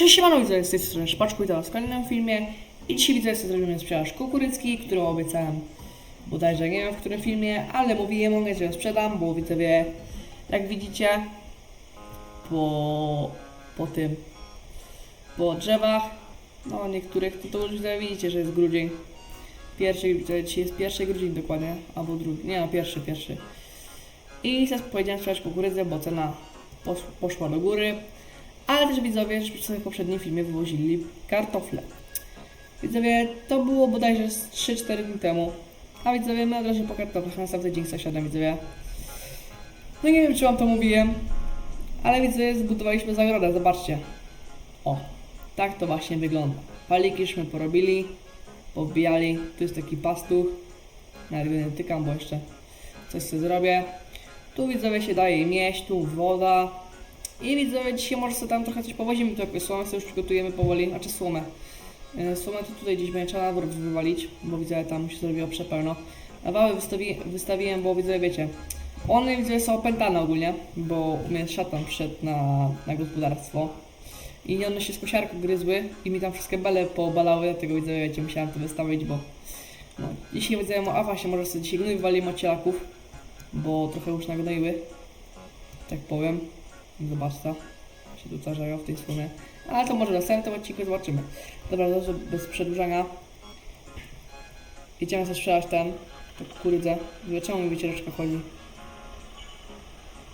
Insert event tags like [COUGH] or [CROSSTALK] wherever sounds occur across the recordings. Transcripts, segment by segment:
Cześć, siemano, widzę z tej strony Szpaczku i w kolejnym filmie. I dzisiaj widzę, że zrobimy sprzedaż kukurycki, którą obiecałem bodajże nie wiem w którym filmie, ale mówiłem mogę, że ją sprzedam, bo widzowie, jak widzicie, po, po tym, po drzewach, no niektórych, to, to już widzowie widzicie, że jest grudzień. Pierwszy, widzowie, dzisiaj jest pierwszy grudzień dokładnie, albo drugi, nie no, pierwszy, pierwszy. I teraz powiedziałem sprzedać kukurydzę, bo cena posz, poszła do góry. Ale też widzowie, że sobie w poprzednim filmie wywozili kartofle. Widzowie, to było bodajże z 3-4 dni temu. A widzowie, my od razu po kartoflach na następny dzień sąsiadem, widzowie. No nie wiem, czy wam to mówiłem, ale widzowie, zbudowaliśmy zagrodę, zobaczcie. O, tak to właśnie wygląda. Palikiśmy porobili, powbijali, tu jest taki pastuch. Nawet nie tykam, bo jeszcze coś sobie zrobię. Tu widzowie się daje jeść, tu woda. I widzowie, dzisiaj może sobie tam trochę coś powozimy, to słomę sobie już przygotujemy powoli, znaczy słomę. E, Słomę to tutaj gdzieś będzie trzeba na wywalić, bo widzę, tam się zrobiło przepełno. A wały wystawi, wystawiłem, bo widzę, wiecie, one widzę są opętane ogólnie, bo u mnie szatan wszedł na, na gospodarstwo. I one się z kosiarką gryzły i mi tam wszystkie bele poobalały, dlatego widzę, wiecie, musiałem to wystawić, bo no, dzisiaj widzę, a właśnie, może sobie dzisiaj gnój wywalimy od cielaków, bo trochę już nagnoiły, tak powiem. Zobaczcie, się tu tarzają w tej sumie. Ale to może na następnym odcinku zobaczymy. Dobra, dobrze, bez przedłużania. Idziemy sprzedać ten, tę kukurydzę. Czemu mi wycieraczka chodzi?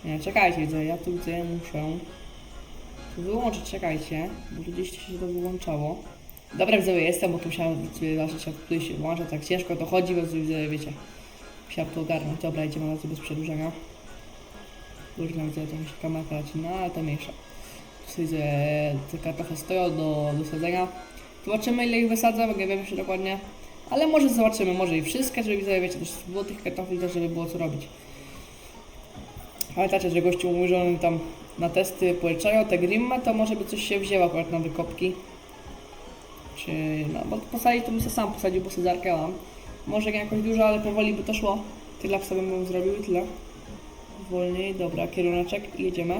Nie, czekajcie, widzę, ja tu widzę, muszę tu wyłączyć, czekajcie, bo tu gdzieś się to wyłączało. Dobra, widzę, jestem, bo tu musiałem sobie zacząć, jak tutaj się włącza, tak ciężko to chodzi, więc widzę, wiecie. Musiałem to ogarnąć. Dobra, idziemy na to bez przedłużania. Różne się kamerka leci, no ale to mniejsza. Widzę, te kartofle stoją do, do sadzenia. Zobaczymy ile ich wysadzę, bo nie wiem jeszcze dokładnie. Ale może zobaczymy, może i wszystkie, żeby widzę, wiecie, też było tych kartofli żeby było co robić. Pamiętacie, że gościu mówi, że tam na testy poleczają te grimme, to może by coś się wzięło akurat na wykopki. Czy, no, bo posadzić to bym sobie sam posadził, bo sadzarkę mam. Może nie jakoś dużo, ale powoli by to szło. Tyle sobie bym zrobił i tyle. Wolniej, dobra, kieruneczek i jedziemy.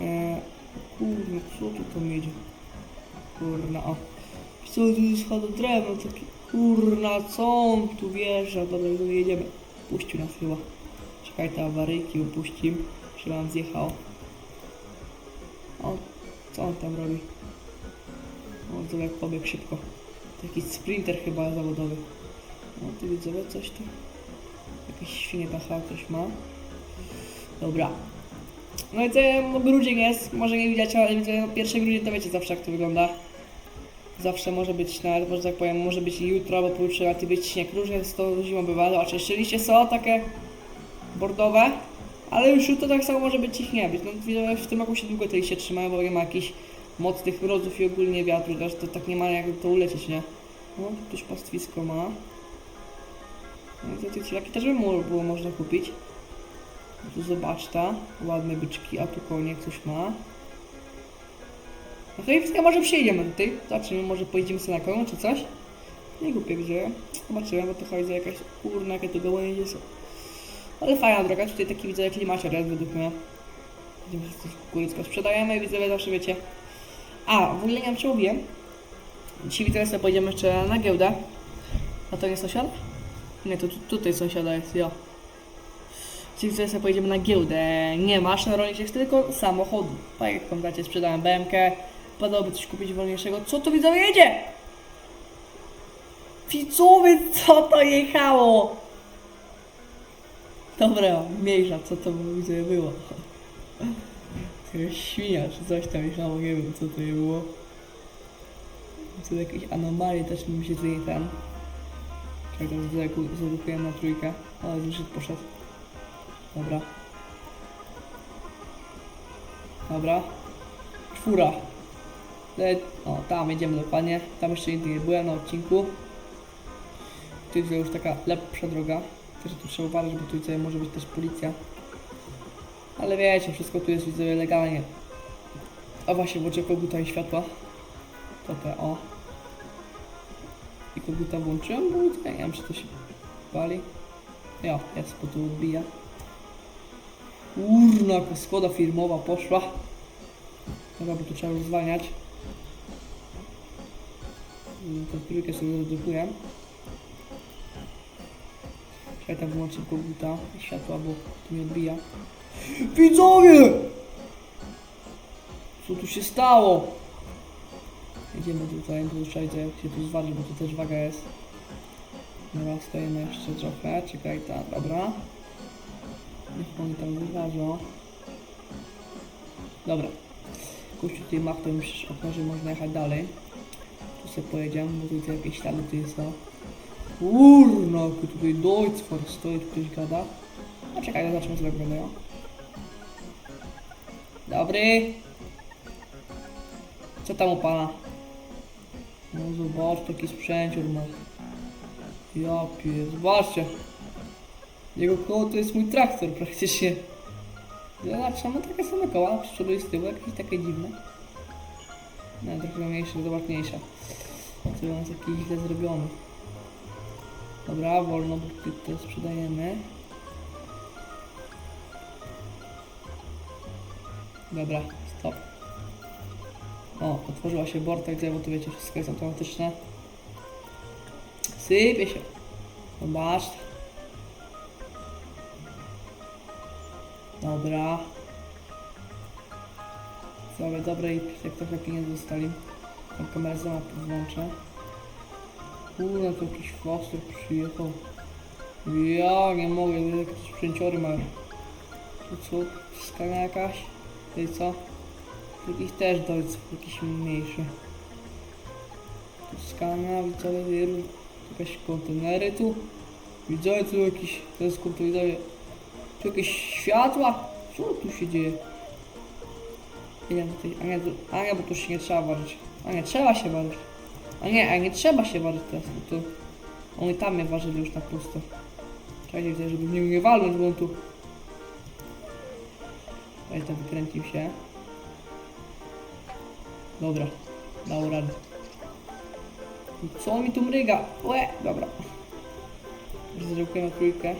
Eee, kurna, co tu tam jedzie? Kurna, o. Co tu jest chada drewno takie? Kurna, co on tu wjeżdża? Dobra, już jedziemy. Puścił nas chyba. Czekaj, te awaryjki upuścim. Żeby on zjechał. O, co on tam robi? O, to jak pobiegł szybko. Taki sprinter chyba zawodowy. No, tu widzowie coś tu. Jakieś świnie chyba ktoś ma. Dobra. No i to no, grudzień jest, może nie widać, ale widzę, no, pierwszy grudzień to wiecie zawsze jak to wygląda. Zawsze może być, nawet może tak powiem, może być jutro albo pojutrze, i być śnieg. Różnie z tą zimą bywa. Zobaczcie, jeszcze liście są takie bordowe, ale już jutro tak samo może być ich nie być. No w tym roku się długo te liście trzymają, bo nie ma jakichś moc tych mrozów i ogólnie wiatru, to tak nie ma jak to ulecieć, nie? No, ktoś pastwisko ma. No to cielaki też by było można kupić. Tu zobacz ta, ładne byczki, a tu konie coś ma. No to i wszystko może przyjedziemy tutaj. Zobaczymy, może pojedziemy sobie na koło czy coś. Nie głupie gdzie. Zobaczyłem, bo to chodzi za jakaś kurna, jakie to gołęzie są. Ale fajna droga, tutaj taki widzę klimacior jest według mnie. Widzimy, że coś kukurydzko sprzedajemy i widzowie zawsze wiecie. A, w ogóle nie wiem czy mówiłem. Dzisiaj widzę sobie pojedziemy jeszcze na giełdę. A to nie sąsiad? Nie, to tu, tutaj sąsiada jest, jo. Czyli sobie sobie pojedziemy na giełdę. Nie maszyn rolniczych, tylko samochodu. Tak jak sprzedałem BMK. Padałoby coś kupić wolniejszego. Co tu widzowie jedzie? Widzowie, co to jechało? Dobra, mniejsza, co to widzowie było. [LAUGHS] Świnia, czy coś tam jechało, nie wiem co to było. Co jakieś anomalie też mi się tutaj tam. Czekaj, to zadupiłem na trójkę. Ale już poszedł. Dobra. Dobra. Czwóra. Le- O, tam jedziemy dokładnie. Tam jeszcze nigdy nie byłem na odcinku. Tu jest już taka lepsza droga. Też tu trzeba uważać, bo tu tutaj może być też policja. Ale wiecie, wszystko tu jest widzę legalnie. A właśnie, włączę koguta i światła. To te, o. I koguta włączyłem, bo wiem, czy to się pali. Jo, jest, bo tu odbija. Kurna, jaka skoda firmowa poszła. Dobra, bo tu trzeba już zwalniać. Tę trójkę sobie zadedukuję. Czekaj, tam wyłączę koguta, światła, bo tu nie odbija. Widzowie! Co tu się stało? Idziemy tutaj, bo trzeba idzie, się tu zważy, bo tu też waga jest. Dobra, stoimy jeszcze trochę, czekaj, tak, dobra. Niech oni tam wyważą. Dobra. Tutaj mach, to już okno, że można jechać dalej. Tu sobie pojedziemy, bo tutaj jakieś ślady tu jest, no. Kurna, tutaj Deutschford stoi, tu ktoś gada. A czekaj, zobaczymy co tak. Dobry. Co tam u pana? No zobacz, taki sprzęcior ma. Ja pier... Zobaczcie. Jego koło to jest mój traktor praktycznie. Zobaczcie, ma takie same koła, z przodu i z tyłu, jakieś takie dziwne. No, trochę mniejsze, zobacz mniejsza. To jest jakiś źle zrobiony. Dobra, wolno, bo to sprzedajemy. Dobra, stop. O, otworzyła się borta, gdzie bo tu wiecie, wszystko jest automatyczne. Sypie się. Zobaczcie. Dobra. Dobra, dobra i jak trochę pieniędzy dostali. Tam kamerę za mapę włączę. Kurde, to jakiś foster przyjechał. Ja nie mogę, jakieś sprzęciory mają. Tu co? Skala jakaś? Ty co? Jakiś też dojc, jakiś mniejszy. Tu skana, widzowie, wielu. Jakieś kontenery tu. Widzowie, tu jakiś, to jest widzowie. Tu jakieś światła? Co tu się dzieje? Nie wiem, tutaj, a nie, a nie, bo tu się nie trzeba ważyć. A nie, trzeba się ważyć. A nie, a nie trzeba się ważyć teraz, bo tu... Oni tam mnie ważyli już na pusto. Czekajcie, żeby w nim nie walnąć, bo on tu... Ej, tam wykręcił się. Dobra, dał radę. Co mi tu mryga? Łe, dobra. Zrobiłem trójkę.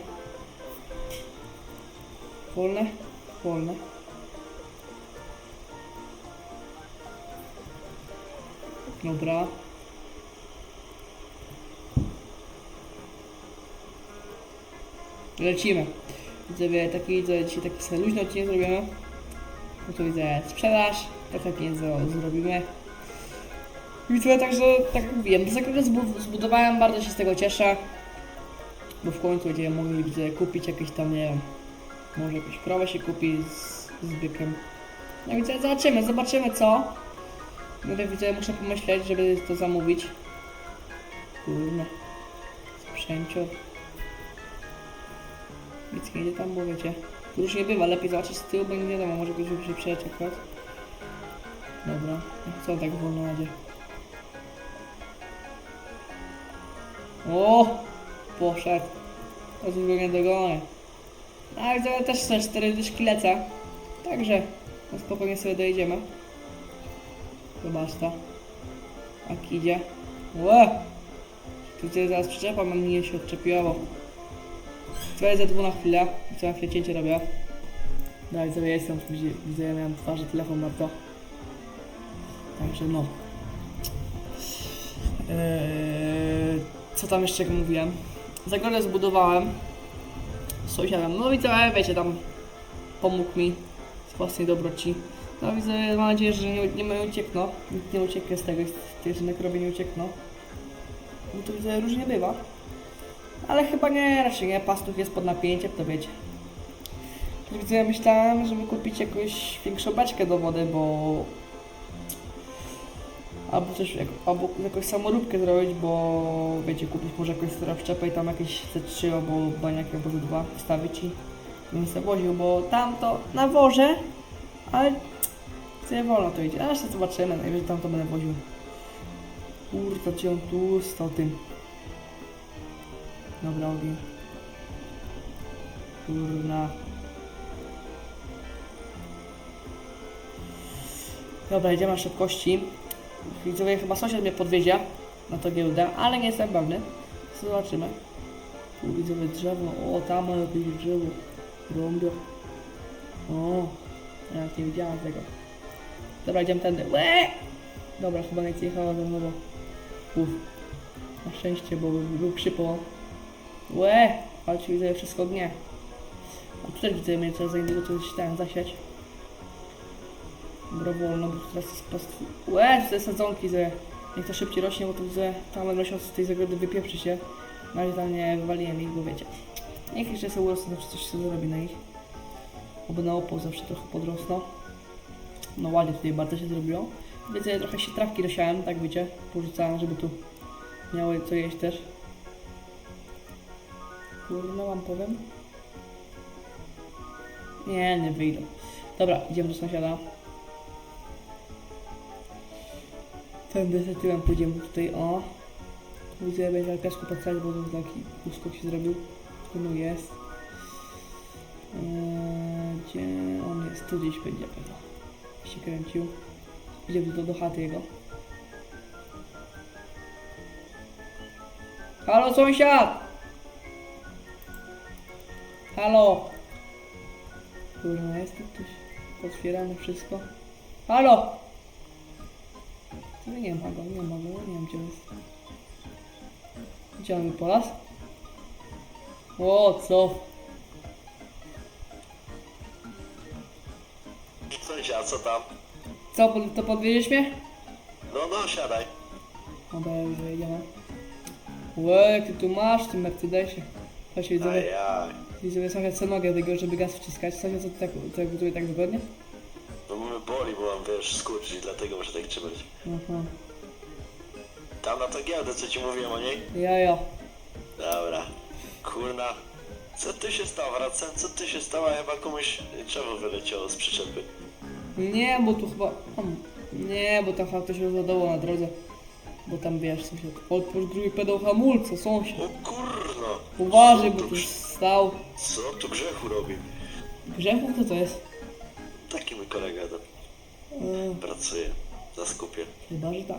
Wolne? Wolne. Dobra. Lecimy. Widzę, taki, widzę, dzisiaj taki luźny odcinek zrobimy. No tu widzę sprzedaż, pieniędzy zrobimy. Widzę także, tak jak mówiłem, zakres zbu- zbudowałem, bardzo się z tego cieszę. Bo w końcu będziemy mogli widzę, kupić jakieś tam, nie wiem, może jakąś krowę się kupi z, z bykiem. No widzę, zobaczymy, zobaczymy co. Mówię, widzę, muszę pomyśleć, żeby to zamówić. Kurno. Sprzęcio. Nic nie idzie tam, bo wiecie. Tu już nie bywa, lepiej zobaczyć z tyłu, bo nie wiadomo, może ktoś się akurat. Dobra, co tak wolno jedzie? O! Poszedł. To już go nie dogonię. A to też są cztery dyszki lecę. Także no spokojnie sobie dojedziemy. Zobacz to. Jak idzie. Łe! Tu tutaj zaraz przyczepa mnie się odczepiła, bo... Co jest ze dwu na chwilę. Co ja chwilę cięcie robię. Daj, sobie jestem, widzę, widzę, ja miałem twarzy telefon bardzo. Także no. Eee, co tam jeszcze mówiłem? Zagrodę zbudowałem z sąsiadem. No co, wiecie, tam pomógł mi z własnej dobroci. No widzę, mam nadzieję, że nie, nie, nie uciekną. Nikt nie ucieknie z tego, z tej że krowie nie uciekną. No to widzę, różnie bywa. Ale chyba nie, raczej nie. Pastuch jest pod napięciem, to wiecie. Widzę, myślałem, żeby kupić jakąś większą beczkę do wody, bo... Albo coś, jak- albo jakąś samoróbkę zrobić, bo wiecie, kupić może jakąś przyczepę i tam jakieś C3 albo baniaki albo Z2 wstawić i bym sobie woził, bo tam to nawożę, ale sobie wolno to idzie. A jeszcze zobaczymy, najwyżej tam to będę woził. Kurde, gdzie on tu stał tym. Dobra, ogień. Kurna. Dobra, idziemy na szybkości. Widzowie, chyba sąsiad mnie podwiezie na to giełdę, ale nie jestem pewny. Zobaczymy. Tu widzowie drzewo. O, tam ma jakieś drzewo. Rąbio. O, ja nie widziałem tego. Dobra, idziemy tędy. Łe! Dobra, chyba nie jechało za mną. Uff. Na szczęście, bo by był przypał. Łe! Patrzcie, widzę wszystko ognie. A tu też widzę, mnie trzeba za niedługo coś tam zasiać. Dobra, bo teraz jest pastw... Łe! Te sadzonki, że niech to szybciej rośnie, bo to widzę, tam rośnie z tej zagrody wypieprzy się. Na razie tam nie wywaliłem ich, bo wiecie. Niech jeszcze sobie urosną, czy coś się zrobi na nich. Oby na opół zawsze trochę podrosną. No ładnie tutaj bardzo się zrobiło. Więc ja trochę się trawki dosiałem, tak wiecie. Porzucałem, żeby tu miały co jeść też. Kurno wam powiem. Nie, nie wyjdą. Dobra, idziemy do sąsiada. Za tyłem pójdziemy tutaj, o. Widzę, będzie na piasku podstać, bo to taki uskok się zrobił. Tu jest. Eee, gdzie on jest? Tu gdzieś będzie pewno. Się kręcił. Idziemy do, do chaty jego. Halo sąsiad! Halo! Kurwa, jest tu ktoś otwierane wszystko. Halo! No nie ma go, nie ma go, nie wiem gdzie jest. Mi po las? O, co? Sąsiad, co tam? Co, pod- to podwiedziesz mnie? No, no, siadaj. Dobra, już jedziemy. Łe, jak ty tu masz w tym Mercedesie. Chodź, widzowie, Ajaj. widzowie, sąsiad co nogę tego, żeby gaz wciskać. Sąsiad, co ty tak, tak buduje tak wygodnie? Wiesz, skurcz i dlatego muszę tak trzymać. Aha. Tam na to giełdę, co ci mówiłem o niej? Ja, ja. Dobra. Kurna. Co tu się stało? Wracam, co tu się stało? Chyba komuś drzewo wyleciało z przyczepy. Nie, bo tu chyba... hmm, Nie, bo tam chyba ktoś rozładował na drodze. Bo tam, wiesz, sąsiad, odpór drugi pedał hamulca, sąsiad. O kurno. Uważaj, bo tu stał. Co tu grzechu robi? Grzechu, kto to jest? Taki mój kolega tam Yy, pracuje. Na skupie. chyba, że tak.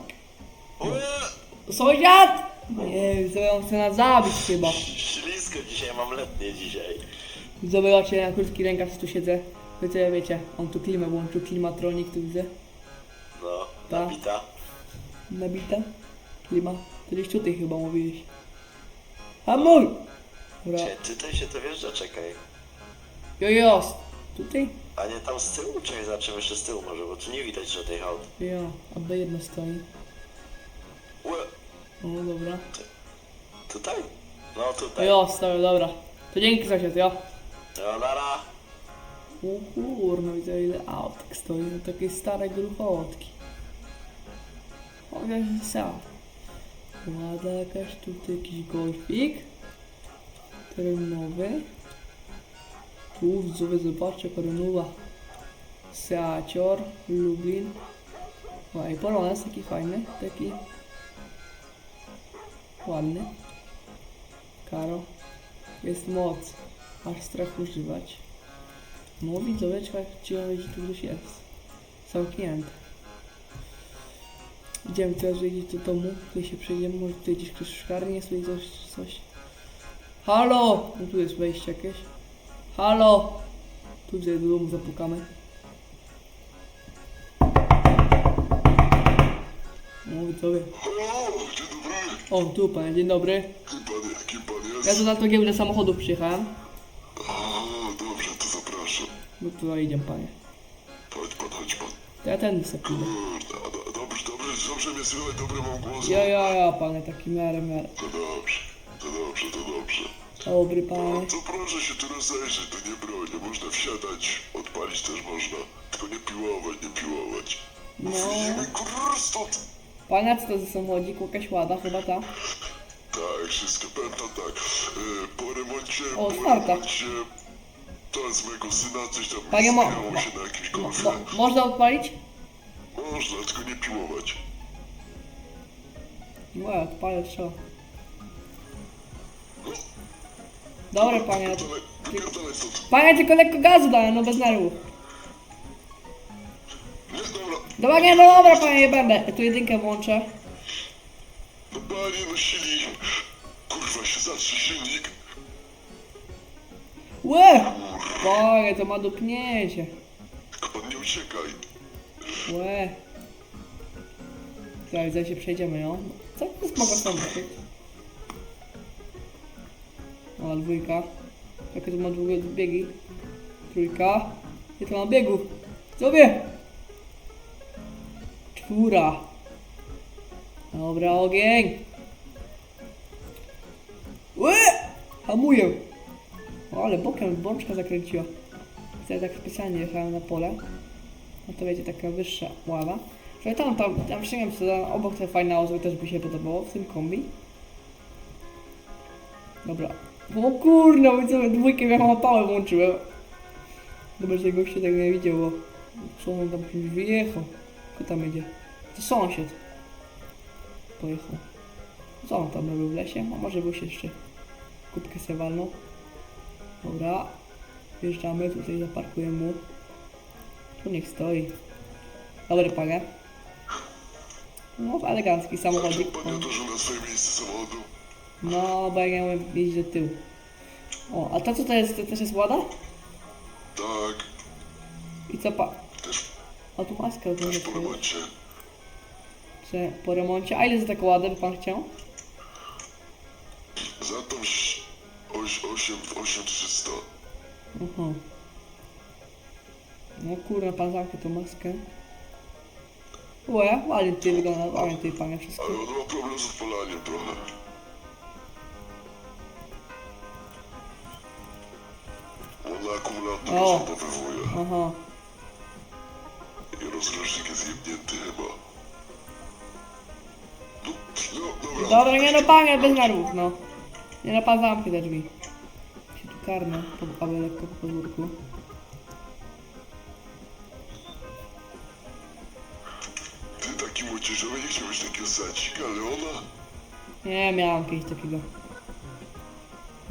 Sąsiad! Nie, co on chce nas zabić chyba. Ślisko dzisiaj, mam letnie dzisiaj. Zobaczcie, na krótki rękaw tu siedzę. Wiecie, wiecie, on tu klimę włączył, klimatronik tu widzę. No, Ta. nabita. Nabita. Klima. To gdzieś tutaj chyba mówiłeś. Hamuj! Dobra. Cie, tutaj się to wjeżdża, czekaj. Jojos! Tutaj? A nie tam z tyłu? Czekaj, zobaczymy jeszcze z tyłu może, bo tu nie widać żadnej aut. Jo, a B jedno stoi. Ue, O, dobra. tutaj? No tutaj. Jo, stoi, dobra. To dzięki sąsiad, jo. No nara. O kurno, widzę ile autek stoi, no takie stare gruchotki. Mogę sam. Ładna jakaś tutaj jakiś golfik. Terenowy. Tu widzowie zobaczcie terenowa. Seacior, Lublin. O, i Polones taki fajny, taki ładny. Karo. Jest moc. Aż strach używać. No widzowie, trzeba że tu gdzieś jest. Zamknięty. Idziemy teraz iść do domu, tutaj się przejdziemy, może tutaj gdzieś ktoś w szklarni jest, coś. Halo! No tu jest wejście jakieś. Halo! Tu do domu zapukamy. Halo, dzień dobry. O, tu pan, dzień dobry. Kim pan, kim pan jest? Ja tu na to giełdę samochodów przyjechałem. A, dobrze, to zapraszam. No tutaj idziemy panie. Chodź pan, chodź pan. To ja ten sobie pójdę. Kurde, a do, dobrze, dobrze, dobrze mnie słychać, dobry mam głos. Ja, ja, ja panie, taki miarę, miarę. To dobrze, to dobrze, to dobrze. Dobry No, panie. to proszę się tu rozejrzeć, to nie broń, można wsiadać, odpalić też można. Tylko nie piłować, nie piłować. No. Wyjdziemy kur stąd. Pana co to za samochodzik? Jakaś łada chyba ta. Tak, wszystko to tak. E, po remoncie, O, po otwarta. remoncie, to z mojego syna coś tam Panie mo- się na jakimś Mo, mo, można odpalić? Można, tylko nie piłować. No odpalę trzeba. Dobra panie, wypierdalaj stąd. panie tylko lekko gazu dałem, no bez nerwów. Dobra. Dobra, nie, no dobra panie, nie będę. Tu jedynkę włączę. No panie, no silnik. Kurwa, się zatrze silnik. Łe! Panie, to ma dupnięcie. Tylko pan nie uciekaj. Łe. Zaraz, zaraz się przejdziemy, no. Co to jest mogła stąd O, dwójka. Jakie to ma długie biegi? Trójka. Ile to ma biegów? Sobie! Czwóra. Dobra, ogień. Łe! Hamuję. O, ale bokiem bączka zakręciła. Wtedy tak specjalnie jechałem na pole. No to wiecie, taka wyższa ława. Że tam, tam, tam przyjemnie sobie obok te fajne auto też by się podobało w tym kombi. Dobra. O kurna, bo co, dwójkę ja mapałem włączyłem. Dobra, że goście tego nie widział, bo co on tam wyjechał. Kto tam idzie? To sąsiad. Pojechał. Co on tam robił w lesie? A może był się jeszcze kubkę se walnął. Dobra. Wjeżdżamy, tutaj zaparkujemy mu. Tu niech stoi. Dobry panie. No, elegancki samochodzik. Panie otworzył na swoje miejsce samochodu. No, bo ja umiem jeździć do tyłu. O, a to co to jest? To też jest łada? Tak, I co pa... też, A tu maskę też po remoncie. Czy po remoncie? A ile za taką ładę by pan chciał? Za tą ś- oś, 8, 8300. Aha. No kurwa, pan zamknął tą maskę. Łe, ładnie tutaj wygląda, ładnie tutaj panie wszystko. Ale on ma problem z odpalaniem trochę. O. rozładowywuje. Aha. I rozrusznik jest jebnięty chyba. No, no dobra. Dobra, nie no panie, bez nerwów, no. Nie no pan zamknie te drzwi. Się tu karnę, po- ale lekko po podwórku. Ty taki młodzieżowy, nie chciałbyś takiego sacika, ale ona... Nie, miałam kiedyś takiego.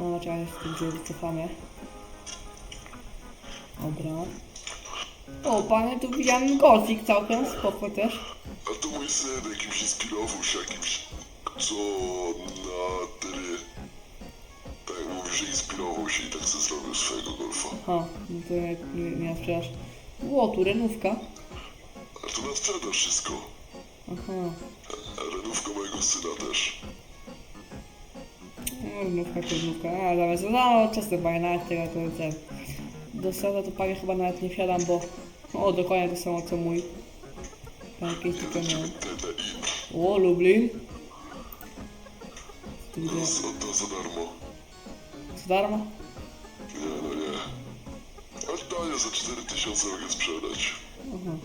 No, trzeba się z tym że wycofamy. Dobra. O, panie, tu widziałem golfik całkiem, spoko też. A to mój syn jakimś inspirował się jakimś, co na tyle... Tak mówi, że inspirował się i tak sobie zrobił swojego golfa. Aha, no to nie, nie, nie sprzedaż. Ło, tu renówka. A to na sprzedaż wszystko. Aha. A renówka mojego syna też. No, renówka, renówka. A, zamiast, no, panie, nawet tego, to ten. Do sada to panie chyba nawet nie wsiadam, bo... O, dokładnie to samo co mój. Pan jakieś Nie tylko da miał. ciebie TDI. O, Lublin. Za, to za darmo. Za darmo? Nie, no nie. A daję za 4000 mogę sprzedać. Aha.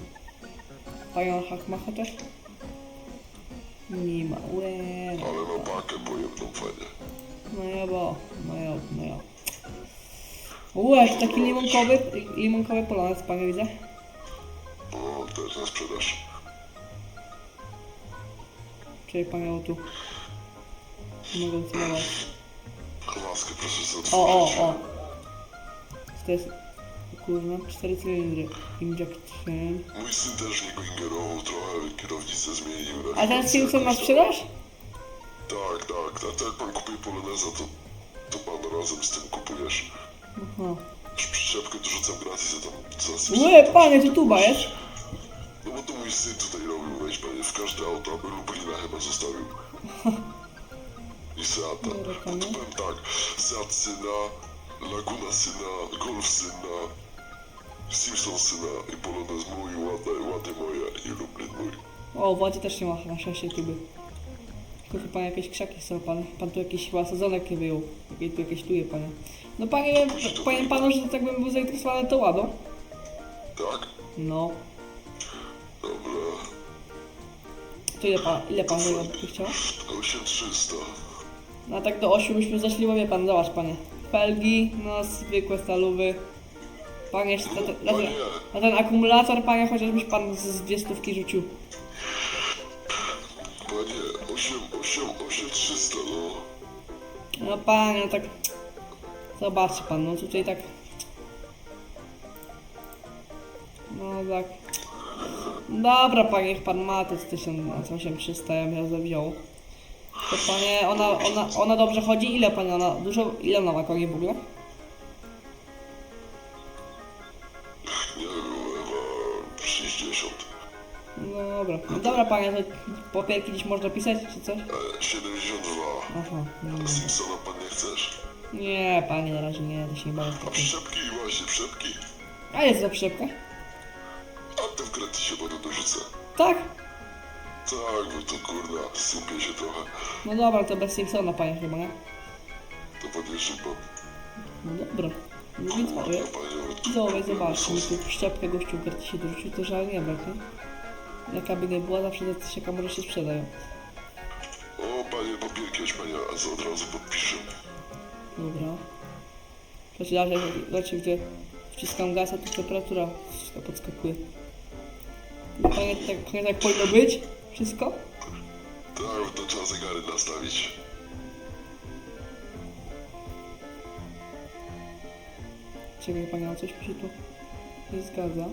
Panią Hakma chociaż? Nie ma. Łe. Ale ma pakę pojemną, panie. No ja bo. No ja, no ja. Łe, to taki limonkowy, limonkowy polonez, panie widzę. O, też na sprzedaż. Czyli panią tu. Mogą celować. Maskę proszę sobie O, o, o. Co to jest? O Kurwa, cztery cylindry. Injection. Mój syn też w niego ingerował trochę, kierownicę zmienił. A ten Simpson na sprzedaż? Tak, tak, tak. Jak pan kupuje Poloneza, to, to pan razem z tym kupujesz. Aha. Przyczepkę dorzucam gratis, a tam za Łe, panie, to tuba jest. No bo to mój syn tutaj robił, weź panie, w każde auto, aby Lublina chyba zostawił. [LAUGHS] I Seata. No to powiem tak, Seat syna, Laguna syna, Golf syna, Simpson syna i Polonez mój, Łady, Łady moje i Lublin mój. O, w wodzie też nie ma na szczęście tuby. Tylko pan jakieś krzaki są, pan, pan tu jakiś chyba sezonek nie wyjął. Jakie tu jakieś tuje, panie. No panie, powiem panu, że tak bym był zainteresowany tą ładą. Tak? No. Dobra. To ile pan, ile pan za by chciał? 8300. No a tak do 8 byśmy zeszli, bo wie pan, zobacz panie. Felgi, no zwykłe stalowy. Panie, jeszcze na, ten- na, ten, na ten akumulator, panie, chociażbyś pan z, dwie stówki rzucił. Panie, 8, 8, 8300, no. No panie, tak... Zobaczcie pan, no tutaj tak... No tak... Dobra panie, niech pan ma te 1300, ja bym ją wziął. To panie, ona, ona, ona dobrze chodzi? Ile pani ona, dużo, ile ona ma koni w ogóle? Dobra. Dobra, panie, to papierki gdzieś można pisać, czy coś? E, 72. Aha, no, Simpsona pan nie chcesz? nie, panie, na razie nie, to się nie bawię w A takie. przyczepki, właśnie, przyczepki. A jest za przyczepka? A to w gratisie panu dorzucę. Tak? Tak, bo to kurna, sypie się trochę. No dobra, to bez Simpsona, panie, chyba, nie? To podjeżdżę pan. No dobra. No więc Kurna, panie. Zobacz, zobaczcie, mi tu szczepkę gościu karty się dorzucił, to żal nie brak, nie? Jaka by nie była, zawsze za tysiaka może się sprzedają. O, panie, papierki, jakieś panie, a od razu podpiszę. Dobra. Znaczy, ja, znaczy, gdzie wciskam gaz, a tu temperatura wszystko podskakuje. Panie, tak, panie, tak powinno być? Wszystko? Tak, to trzeba zegary nastawić. Czekaj, panie, a coś mi się tu nie zgadza.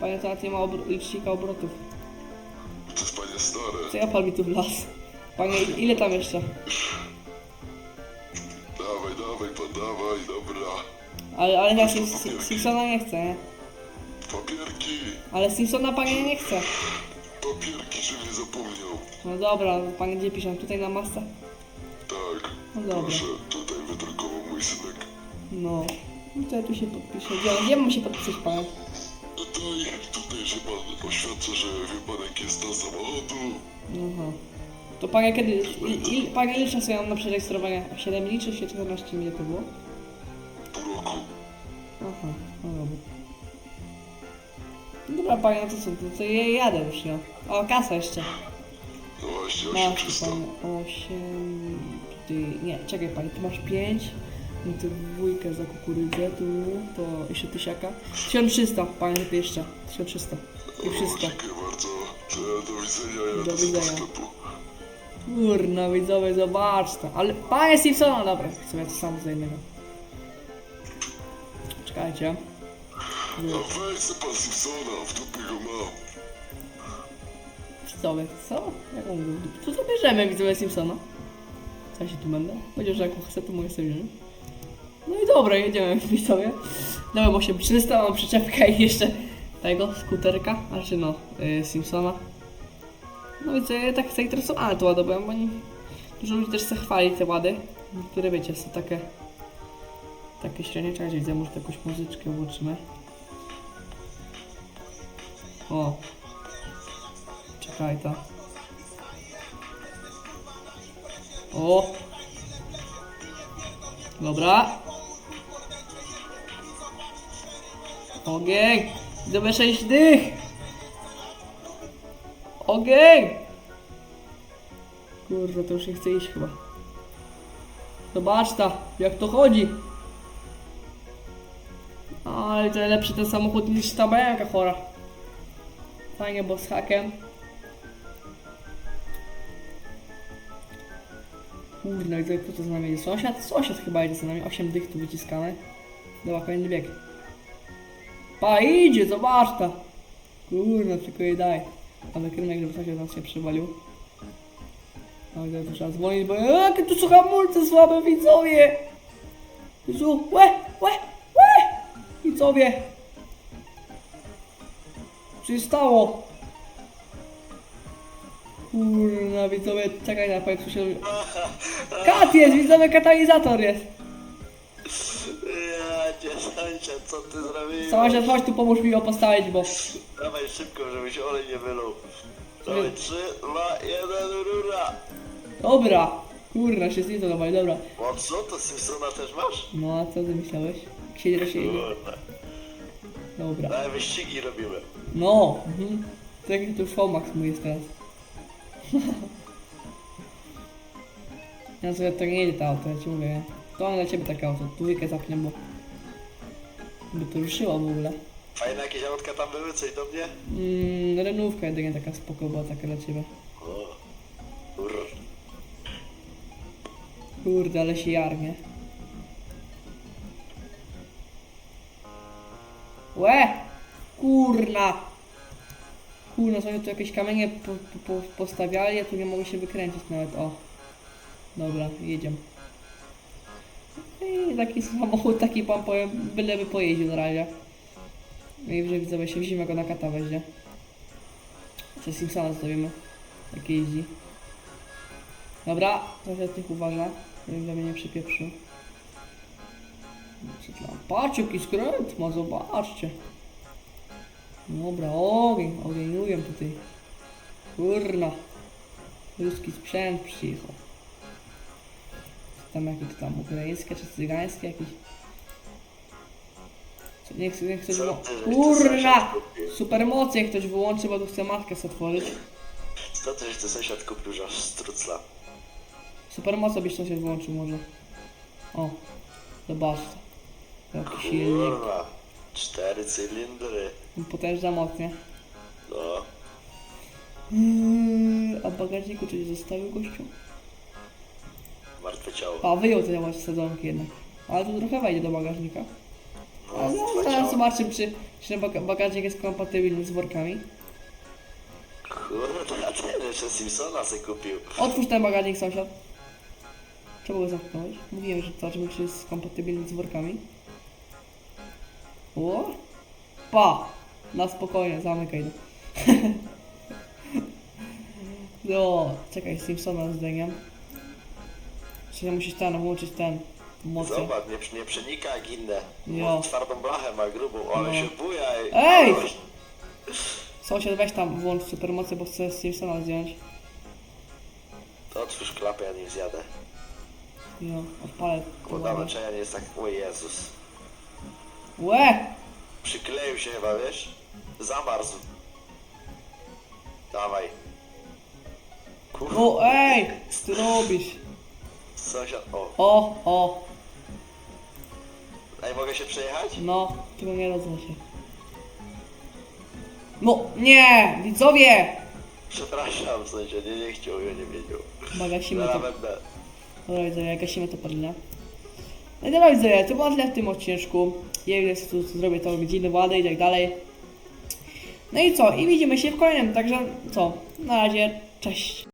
Panie, teraz nie ma obr- licznika obrotów. To jest panie stare. Co ja pan mi tu wlazł? Panie, ile tam jeszcze? Dawaj, dawaj, pan, dawaj, dobra. Ale, ale ja Sim- Sim- Simpsona nie chcę, nie? Papierki, Ale Simpsona panie nie chce. papierki, że nie zapomniał. No dobra, no panie gdzie piszę? Tutaj na masce? Tak, No dobra. proszę, tutaj wydrukował mój synek. No. No to ja tu się podpiszę. Gdzie, gdzie mam się podpisać panie? Tutaj, tutaj się pan oświadcza, że wie pan jaki jest stan samochodu. Aha. To panie kiedy, il, il, panie ile czasu ja mam na przerejestrowanie? 7 dni czy 14 dni to było? Pół roku. Aha, no dobra. No dobra panie, no to co, to, to ja jadę już, no. O, kasa jeszcze. No właśnie, Masz tu 8300. panie 8, tutaj, nie, czekaj panie, tu masz 5, no to dwójkę za kukurydzę, tu, to jeszcze tysiaka. 1300 panie, jeszcze, 1300 i wszystko. dziękuję bardzo. Do widzenia, ja Do widzenia. Kurna, widzowie, zobacz to. Ale panie Simpsona, dobra, chcę ja to sam zajmę. Czekajcie. A weź se pan Simpsona, w dupie go mam. Widzowie, co? Jak on mówił? Co zabierzemy widzowie Simpsona? Co ja się tu będę? Powiedział, że jak chcę, to mogę sobie wziąć. Dobra, jedziemy widzowie. Dałem 8300, mam przyczepkę i jeszcze tego, skuterka, znaczy no, y, Simpsona. No więc ja tak zainteresowany to ładę, bo oni dużo ludzi też chce chwalić te łady, które wiecie, są takie takie średnie, czekajcie, widzę, może jakąś muzyczkę włączymy. O, Czekaj to. O! Dobra. Ogień! Zobacz sześć dych! Ogień! Kurwa, to już nie chce iść chyba. Zobacz ta, jak to chodzi. Ale to lepszy ten samochód niż ta bajanka chora. Fajnie, bo z hakiem. Kurde, kto to z nami jest? Sąsiad? Sąsiad chyba jedzie z nami. 8 dych tu wyciskamy. Dobra, kolejny bieg. Pa, idzie, zobacz ta. Kurde, tylko jej daj. Ale kierunek, żeby sąsiad nas się przywalił. Ale to trzeba dzwonić, bo jakie tu są hamulce słabe, widzowie! Jezu, łe, łe, łe! Widzowie! Co się stało? Kurna, widzowie, czekaj na państwu się... [LAUGHS] Kat jest, widzowie, katalizator jest! Sąsiad, co ty zrobiłeś? Sąsiad, chodź tu pomóż mi go postawić, bo... Dawaj szybko, żeby się olej nie wylał. Dawaj, 3, 2, 1, rura! Dobra! Kurna, się zniszczył, dobra, dobra. O co, to Simpsona też masz? No, a co ty myślałeś? Siedzieć się... Kurde, Dobra. ale wyścigi robimy. No! Mhm. Tak jak to Fomax mój jest teraz. [LAUGHS] Ja sobie to nie jedzie to auto, ja ci mówię. To mam dla ciebie takie auto, dwójkę zapnę, bo... By to ruszyło w ogóle. Fajne jakieś autka tam były, coś do mnie? Mm, renówka jedynie taka spoko była taka dla ciebie. O. Kurde, ale się jarnie. Łe! Kurna! Kurna, sobie tu jakieś kamienie po, po, po, postawiali, a tu nie mogę się wykręcić nawet, o. Dobra, jedziemy. I taki samochód, taki pan powiem, byleby pojeździł na razie. Najwyżej widzowie się w zimę go na kata weźmie. Czy Simpsona zostawimy. Jak jeździ. Dobra, trochę tych uważa. Żeby mnie nie przypieprzył. Co tam? Patrz jaki skręt ma, zobaczcie. Dobra, ogień, ogieniuję tutaj. Kurna. Ruski sprzęt przyjechał. Tam jakie to tam ukraińskie czy cygańskie jakieś? Co, niech, niech ktoś Co wyło... ty, żeś ty Kurna! sąsiad kupił? Supermocy jak ktoś wyłączy, bo tu chce matkę sobie otworzyć. Co ty, żeś ty sąsiad kupił, że aż strucla? Supermoc byś coś wyłączył może. O, zobaczcie. Jaki silnik. Kurwa. Cztery cylindry. Potężna moc, nie? No. Yy, a w bagażniku coś zostawił gościu? Martwe ciało. A, wyjął te właśnie sadzonki jednak. Ale tu trochę wejdzie do bagażnika. No, no, zaraz zobaczymy, czy, czy ten baga- bagażnik jest kompatybilny z workami. Kurwa, ten jeszcze Simpsona se kupił. Otwórz ten bagażnik, sąsiad. Czemu go zamknąłeś? Mówiłem, że zobaczymy, czy jest kompatybilny z workami. O! Pa! Na spokojnie, zamykaj to. [LAUGHS] no, czekaj, Simpsona z dęgiem. Czy musisz ten, włączyć ten, mocę. Zobacz, nie, nie przenika jak inne. Jo. Może twardą blachę ma grubą, ale No. się buja. i- Ej! Sąsiad, weź tam, włącz supermocę, bo chcę Simpsona zdjąć. To otwórz klapę, ja nim zjadę. No, odpalę. Bo nałączenia nie jest tak... O Jezus. Łe! Przykleił się chyba, wiesz? Zamarzł. Dawaj. Kurwa, O, ej! Co ty robisz? Sąsiad... O, O, o, ej, mogę się przejechać? no, tylko nie rozwal się. No, nie! Widzowie! Przepraszam, sąsiadzie, nie chciał, ja nie wiedział. Chyba gasimy to. Zaraz będę. Dobra, widzowie, gasimy to padlinę. No i dobra, widzowie, to było tyle w tym odcineczku. Ja jest tu zrobię to godziny wady i tak dalej. No i co? I widzimy się w kolejnym, także co? Na razie, cześć.